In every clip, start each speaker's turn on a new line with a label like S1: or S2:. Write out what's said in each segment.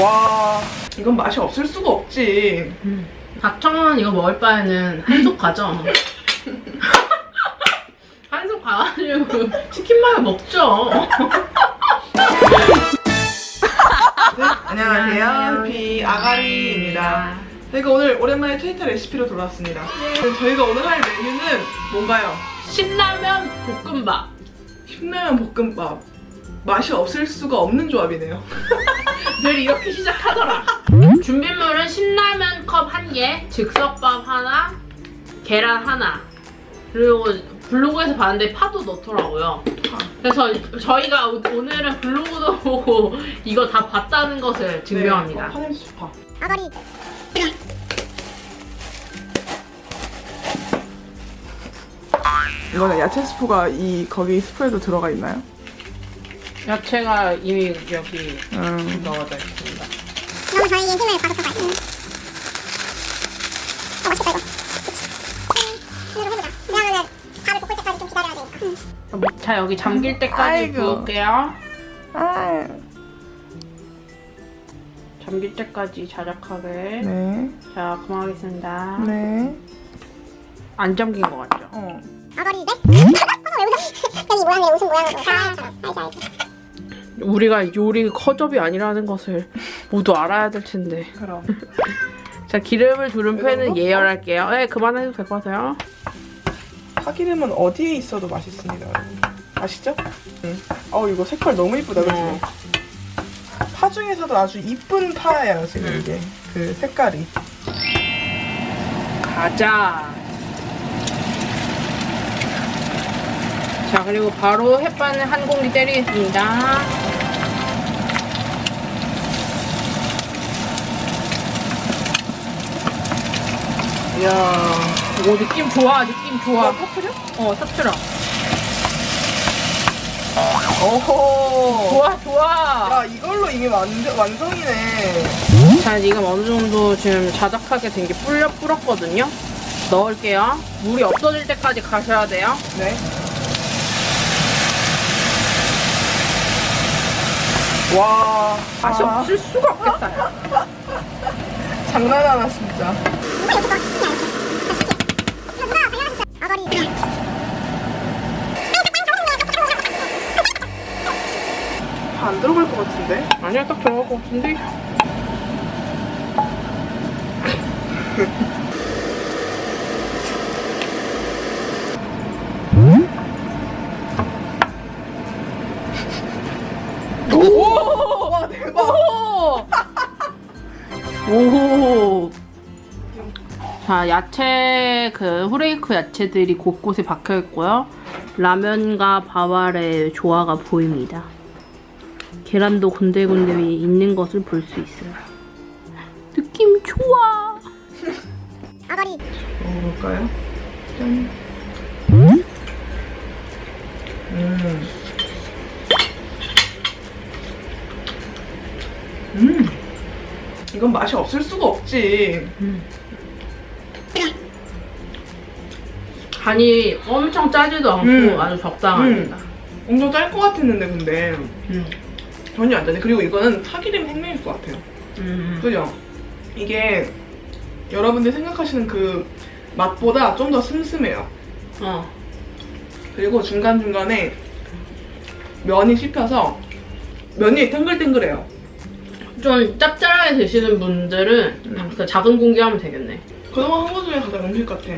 S1: 와 이건 맛이 없을 수가 없지.
S2: 4,000원 이거 먹을 바에는 한솥 가죠. 한솥 가가지고 치킨 마요 먹죠.
S1: 네, 안녕하세요.
S2: 안녕하세요.
S1: 비 아가리입니다. 저희가 오늘 오랜만에 트위터 레시피로 돌아왔습니다. 저희가 오늘 할 메뉴는 뭔가요?
S2: 신라면 볶음밥.
S1: 신라면 볶음밥. 맛이 없을 수가 없는 조합이네요.
S2: 늘 이렇게 시작하더라. 준비물은 신라면 컵 한 개, 즉석밥 하나, 계란 하나. 그리고 블로그에서 봤는데 파도 넣더라고요. 그래서 저희가 오- 오늘은 블로그도 보고 이거 다 봤다는 것을 증명합니다.
S1: 네, 어, 좋다.
S3: 아가리
S1: 이거는 야채 스프가 이 거기 스프에도 들어가 있나요?
S2: 야채가 이미 여기
S1: 음.
S2: 넣어져 있습니다.
S3: 너무 저희의 힘을 가득하다 음. 어 맛있다 이거 그치 음, 이대로 해보자 왜냐면은 밥을 볶을 때까지 좀 기다려야 되니까 음.
S2: 자 여기 잠길 때까지
S1: 아이고.
S2: 부을게요.
S1: 아.
S2: 잠길 때까지 자작하게.
S1: 네.
S2: 자 그만하겠습니다.
S1: 네.
S2: 안 잠긴 것 같죠?
S1: 어.
S3: 아가리 네? 어, 왜 웃어? 여기 모양이 웃음 모양으로 사람처럼 알지 알지
S2: 우리가 요리 커접이 아니라는 것을 모두 알아야 될 텐데.
S1: 그럼.
S2: 자 기름을 두른
S1: 이
S2: 팬은? 예열할게요. 네 그만해도 될 것 같아요.
S1: 파기름은 어디에 있어도 맛있습니다. 여러분. 아시죠? 응. 어 이거 색깔 너무 이쁘다, 그치?
S2: 네.
S1: 파 중에서도 아주 이쁜 파예요, 지금
S2: 음.
S1: 이게. 그 색깔이.
S2: 가자. 자 그리고 바로 햇반을 한 공기 때리겠습니다.
S1: 이야.
S2: 오 느낌 좋아 느낌 좋아.
S1: 와, 터트려?
S2: 어 터트려.
S1: 오호.
S2: 좋아 좋아.
S1: 야, 이걸로 이미 완전, 완성이네.
S2: 자 지금 어느 정도 지금 자작하게 된 게 불려 불었거든요. 넣을게요. 물이 없어질 때까지 가셔야 돼요.
S1: 네. 와.
S2: 맛이
S1: 아,
S2: 없을 수가 없겠다. 야.
S1: 장난 하나, 진짜. 안 들어갈 것 같은데?
S2: 아니야 딱 들어갈 것 같은데. 자, 야채, 그, 후레이크 야채들이 곳곳에 박혀 있고요. 라면과 밥알의 조화가 보입니다. 계란도 군데군데 있는 것을 볼 수 있어요. 느낌 좋아.
S3: 아가리
S1: 먹어볼까요? 짠. 음. 음. 이건 맛이 없을 수가 없지.
S2: 간이 엄청 짜지도 않고
S1: 음.
S2: 아주 적당합니다.
S1: 엄청 짤 것 같았는데 근데
S2: 음.
S1: 전혀 안 짜네. 그리고 이거는 파기름 생명일 것 같아요.
S2: 음.
S1: 그죠? 이게 여러분들 생각하시는 그 맛보다 좀 더 슴슴해요.
S2: 어.
S1: 그리고 중간중간에 면이 씹혀서 면이 탱글탱글해요.
S2: 좀 짭짤하게 드시는 분들은 그 작은 공기 하면 되겠네.
S1: 그동안 한것 중에 가장 음식 같아.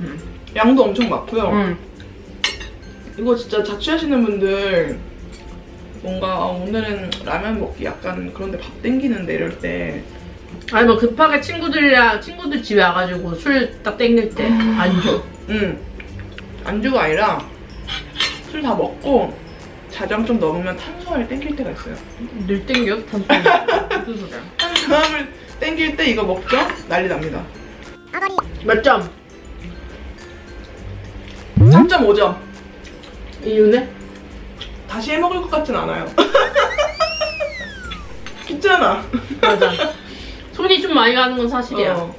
S2: 음.
S1: 양도 엄청 많고요.
S2: 음.
S1: 이거 진짜 자취하시는 분들 뭔가 아, 오늘은 라면 먹기 약간 그런데 밥 땡기는데 이럴 때
S2: 아니 뭐 급하게 친구들이랑 친구들 집에 와가지고 술 딱 땡길 때 안주
S1: 음. 안주가 아니라 술 다 먹고 자장 좀 넣으면 탄수화물 땡길 때가 있어요.
S2: 늘 땡겨 탄수화물 무슨 소리야
S1: 탄수화물 땡길 때 이거 먹죠? 난리 납니다.
S3: 아가리
S2: 몇 점?
S1: 3.5점.
S2: 이유는?
S1: 다시 해 먹을 것 같진 않아요. 귀찮아.
S2: 맞아 손이 좀 많이 가는 건 사실이야
S1: 어.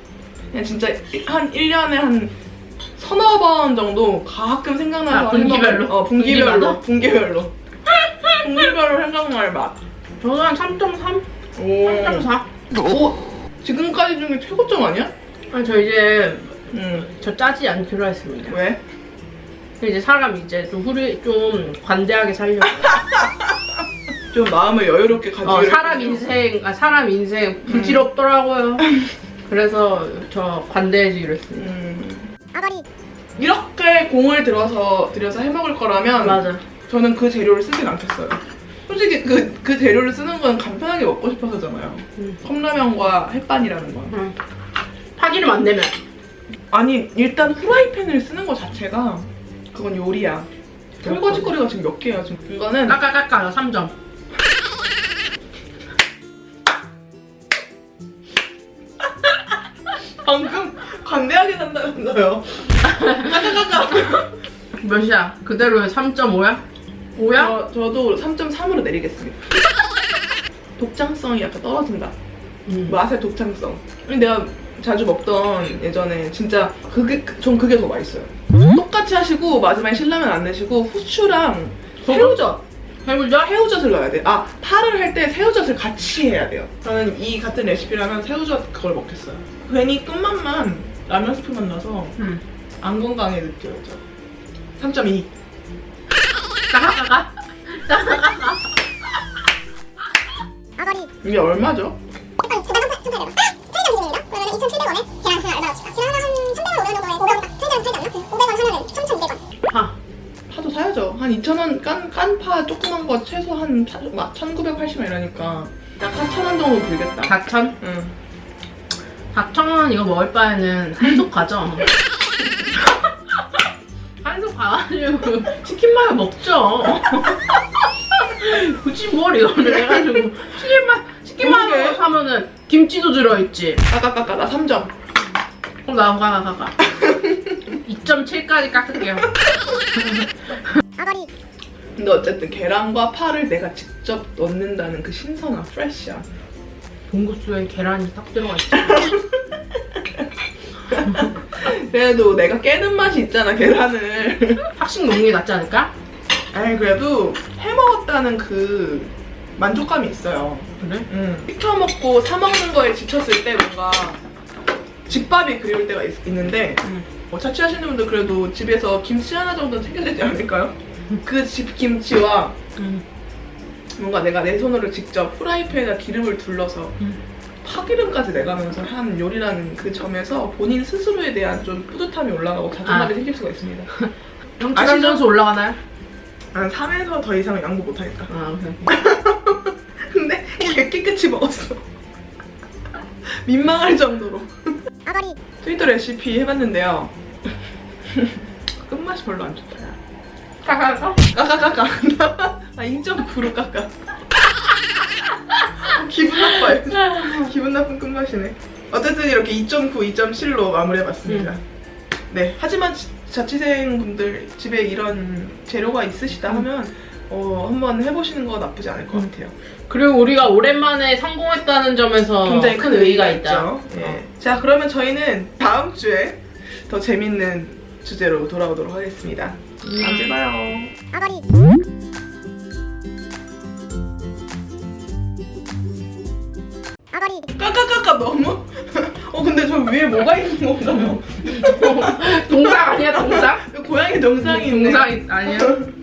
S1: 그냥 진짜 한 1년에 한 서너 번 정도 가끔 생각나서
S2: 아, 분기별로?
S1: 해먹을- 어, 분기별로.
S2: 분기마다?
S1: 분기별로. 분기별로 생각날 맛.
S2: 저도 한 3.3?
S1: 오.
S2: 3.4.
S1: 오. 지금까지 중에 최고점 아니야?
S2: 아, 저 이제
S1: 응.
S2: 저 짜지 않기로 했습니다.
S1: 왜?
S2: 이제 사람 이제 좀 후리 좀 관대하게 살려고.
S1: 좀 마음을 여유롭게 가지고.
S2: 어, 사람 인생 아 사람 인생 부질없더라고요. 그래서 저 관대해지기로 했습니다.
S1: 음.
S3: 아가리
S1: 이렇게 공을 들어서 들여서 해 먹을 거라면
S2: 맞아.
S1: 저는 그 재료를 쓰진 않겠어요. 솔직히 그, 그 재료를 쓰는 건 간편하게 먹고 싶어서잖아요.
S2: 음.
S1: 컵라면과 햇반이라는 건.
S2: 응. 파기름 안 내면.
S1: 아니, 일단 후라이팬을 쓰는 거 자체가 그건 요리야. 설거지거리가 지금 몇 개야, 지금. 이거는
S2: 까까까까 3점.
S1: 방금 관대하게 산다면서요.
S2: 몇이야? 그대로의 3.5야? 5야?
S1: 저, 저도 3.3으로 내리겠습니다. 독창성이 약간 떨어진다.
S2: 음.
S1: 맛의 독창성. 내가 자주 먹던 예전에 진짜 그게 그- 전 그게 더 맛있어요. 똑같이 하시고 마지막에 신라면 안 내시고 후추랑 새우젓,
S2: 해보자.
S1: 새우젓을 넣어야 돼. 아 파를 할 때 새우젓을 같이 해야 돼요. 저는 이 같은 레시피라면 새우젓 그걸 먹겠어요. 괜히 끝맛만 라면 스프만 나서
S2: 음.
S1: 안 건강해 느껴져. 3.2.
S2: 까까까까.
S3: 아가리
S1: 이게 얼마죠?
S3: 2,700원에 계란 하나 얼마나 칠까? 계란 하나 한 300원, 500원 정도에 500원 편의점 편의점이요? 그 500원 하나는 3,200원.
S2: 파.
S1: 파도 사야죠. 한 2,000원 깐, 깐파 조그만 거 최소 한 1,980원 이라니까 약 4,000원 정도 들겠다.
S2: 4천?
S1: 응.
S2: 4천원 이거 먹을 바에는 한솥 가죠. 한솥 가가지고 치킨만 먹죠. 굳이 뭘 이거를 해가지고 치킨만 치킨만
S1: 그러게.
S2: 원 사면은 김치도 들어있지.
S1: 까까 까까 나 3점.
S2: 그럼 나 가가 가가. 2.7까지 깎을게요.
S3: 아가리
S1: 근데 어쨌든 계란과 파를 내가 직접 넣는다는 그 신선함, 프레시함.
S2: 봉구수에 계란이 딱 들어가 있지.
S1: 그래도 내가 깨는 맛이 있잖아, 계란을.
S2: 학식 먹는 게 낫지 않을까?
S1: 아니, 그래도 해 먹었다는 그 만족감이 있어요.
S2: 그래?
S1: 응. 시켜 먹고 사 먹는 거에 지쳤을 때 뭔가 집밥이 그리울 때가 있, 는데
S2: 응.
S1: 뭐 자취하시는 분들 그래도 집에서 김치 하나 정도는 챙겨야 되지 않을까요? 그 집 김치와
S2: 응.
S1: 뭔가 내가 내 손으로 직접 프라이팬에다 기름을 둘러서
S2: 응.
S1: 파기름까지 내가면서 한 요리라는 그 점에서 본인 스스로에 대한 좀 뿌듯함이 올라가고 자존감이
S2: 아.
S1: 생길 수가 있습니다.
S2: 형체감
S1: 아시죠?
S2: 점수 올라가나요?
S1: 한 3에서 더 이상 양보 못하니까.
S2: 아, 오케
S1: 개 깨끗이 먹었어. 민망할 정도로.
S3: 아가리
S1: 트위터 레시피 해봤는데요. 끝맛이 별로 안 좋다.
S2: 까까까?
S1: 까까까까. 아 2.9로 깎아. 어, 기분 나빠요. 기분 나쁜 끝맛이네. 어쨌든 이렇게 2.9, 2.7로 마무리해봤습니다. 네. 하지만 지- 자취생 분들 집에 이런 재료가 있으시다
S2: 음.
S1: 하면 어, 한번 해보시는 거 나쁘지 않을 것
S2: 음.
S1: 같아요.
S2: 그리고 우리가 오랜만에 성공했다는 점에서
S1: 굉장히
S2: 큰 의의가 있다.
S1: 예. 자, 그러면 저희는 다음 주에 더 재밌는 주제로 돌아오도록 하겠습니다. 다음 주에 봐요. 까까까까 너무. 어, 근데 저 위에 뭐가 있는 건가요?
S2: 동상 아니야 동상?
S1: 고양이 동상이 있네.
S2: 동상 아니야?